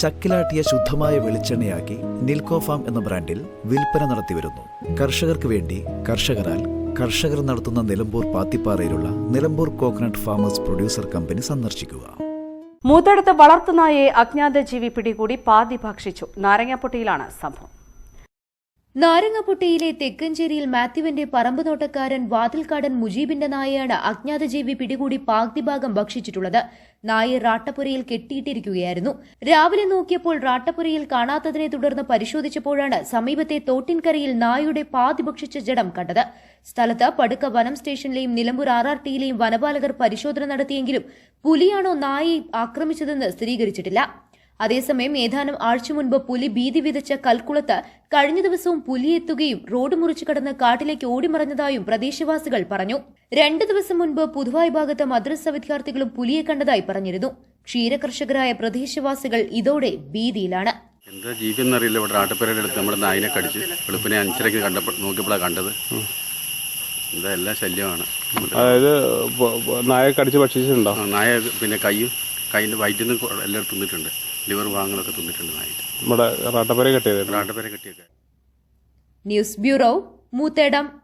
ചക്കിലാട്ടിയ ശുദ്ധമായ വെളിച്ചെണ്ണയാക്കി നിൽക്കോ ഫാം എന്ന ബ്രാൻഡിൽ വിൽപ്പന നടത്തിവരുന്നു കർഷകർക്ക് വേണ്ടി കർഷകരാൽ കർഷകർ നടത്തുന്ന Nilambur പാത്തിപ്പാറയിലുള്ള Nilambur coconut farmers producer company സന്ദർശിക്കുക. മൂത്തടുത്ത് വളർത്തുനായെ അജ്ഞാത ജീവി പിടികൂടി പാതി ഭക്ഷിച്ചു. നാരങ്ങാപ്പൊട്ടിയിലാണ് സംഭവം. നാരങ്ങപ്പൊട്ടിയിലെ തെക്കഞ്ചേരിയിൽ മാത്യുവിന്റെ പറമ്പ് തോട്ടക്കാരൻ വാതിൽക്കാടൻ മുജീബിന്റെ നായയാണ് അജ്ഞാതജീവി പിടികൂടി പാഗ്തിഭാഗം ഭക്ഷിച്ചിട്ടുള്ളത്. നായ റാട്ടപ്പുരയിൽ കെട്ടിയിട്ടിരിക്കുകയായിരുന്നു. രാവിലെ നോക്കിയപ്പോൾ റാട്ടപ്പുരയിൽ കാണാത്തതിനെ തുടർന്ന് പരിശോധിച്ചപ്പോഴാണ് സമീപത്തെ തോട്ടിൻകരയിൽ നായയുടെ പാതി ഭക്ഷിച്ച ജഡം കണ്ടത്. സ്ഥലത്ത് പടുക്ക വനം സ്റ്റേഷനിലെയും നിലമ്പൂർ ആർ ആർ ടിയിലെയും വനപാലകർ പരിശോധന നടത്തിയെങ്കിലും പുലിയാണോ നായയെ ആക്രമിച്ചതെന്ന് സ്ഥിരീകരിച്ചിട്ടില്ല. അതേസമയം ഏതാനും ആഴ്ച മുൻപ് പുലി ഭീതി വിതച്ച കൽക്കുളത്ത് കഴിഞ്ഞ ദിവസവും പുലി പുലിയെത്തുകയും റോഡ് മുറിച്ചു കടന്ന് കാട്ടിലേക്ക് ഓടിമറഞ്ഞതായും പ്രദേശവാസികൾ പറഞ്ഞു. രണ്ടു ദിവസം മുൻപ് പുതുവായി ഭാഗത്ത് മദ്രസ വിദ്യാർത്ഥികളും പുലിയെ കണ്ടതായി പറഞ്ഞിരുന്നു. ക്ഷീരകർഷകരായ പ്രദേശവാസികൾ ഇതോടെ ഭീതിയിലാണ്. എന്താ ജീവി എന്നറിയില്ല ഇവിടെ ആട്ടപ്പേരയുടെ അടുത്ത് നമ്മുടെ നായിനെ കടിച്ച് വെളുപ്പിനെ അഞ്ചരയ്ക്ക് കണ്ടപ്പോൾ നോക്കിയപ്പോഴാണ് കണ്ടത്. എന്താ എല്ലാം ശല്യമാണ്. അതായത് നായ കടിച്ച് ഭക്ഷിച്ചിട്ടുണ്ടോ? നായ പിന്നെ കൈയും കൈയിന്റെ വയറ്റിൽ നിന്ന് കൊ- എല്ലാം തിന്നിട്ടുണ്ട്. ലിവർ ഭാഗങ്ങളൊക്കെ തിന്നിട്ടുണ്ട് നായിട്ട് നമ്മുടെ റാട്ടപ്പര കെട്ടിയത് ആട്ടപ്പേര കെട്ടിയൊക്കെ ന്യൂസ് ബ്യൂറോ മൂത്തേടം.